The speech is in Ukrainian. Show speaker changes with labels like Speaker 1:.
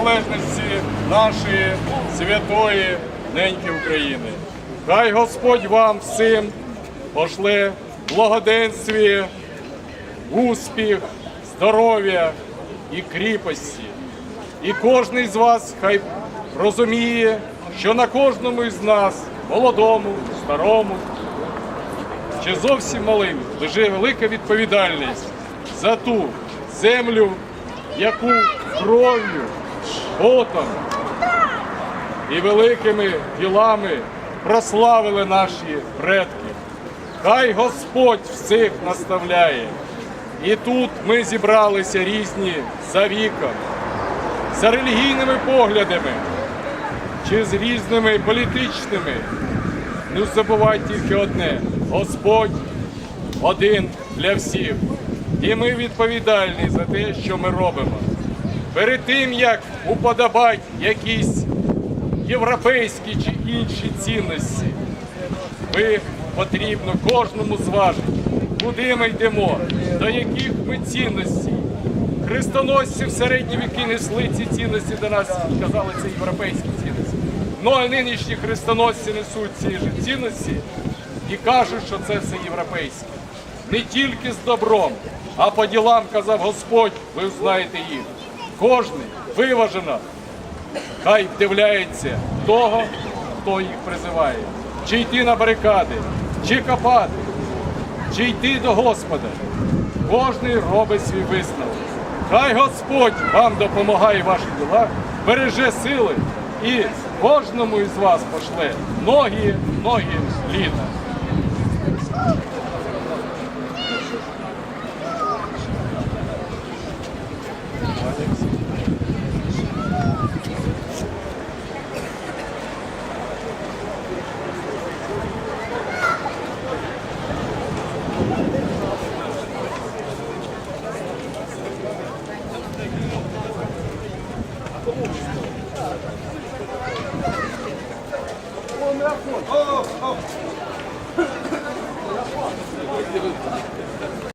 Speaker 1: незалежності нашої святої неньки України. Хай Господь вам всім пошле благоденстві, успіх, здоров'я і кріпості. І кожен з вас хай розуміє, що на кожному із нас, молодому, старому чи зовсім малим, лежить велика відповідальність за ту землю, яку кров'ю, потом і великими ділами прославили наші предки. Хай Господь всіх наставляє. І тут ми зібралися різні за віком, за релігійними поглядами чи з різними політичними. Не забувай тільки одне: Господь один для всіх. І ми відповідальні за те, що ми робимо. Перед тим, як уподобати якісь європейські чи інші цінності, ви потрібно кожному зважити, куди ми йдемо, до яких ми цінностей. Хрестоносці в середні віки несли ці цінності до нас казали, це європейські цінності. Ну а нинішні хрестоносці несуть ці ж цінності і кажуть, що це все європейське. Не тільки з добром, а по ділам казав Господь, ви знаєте їх. Кожний виважено хай вдивляється того, хто їх призиває. Чи йти на барикади, чи копати, чи йти до Господа. Кожний робить свій висновок. Хай Господь вам допомагає в ваших ділах, береже сили і кожному із вас пошле ноги, ноги літа. Oh, oh.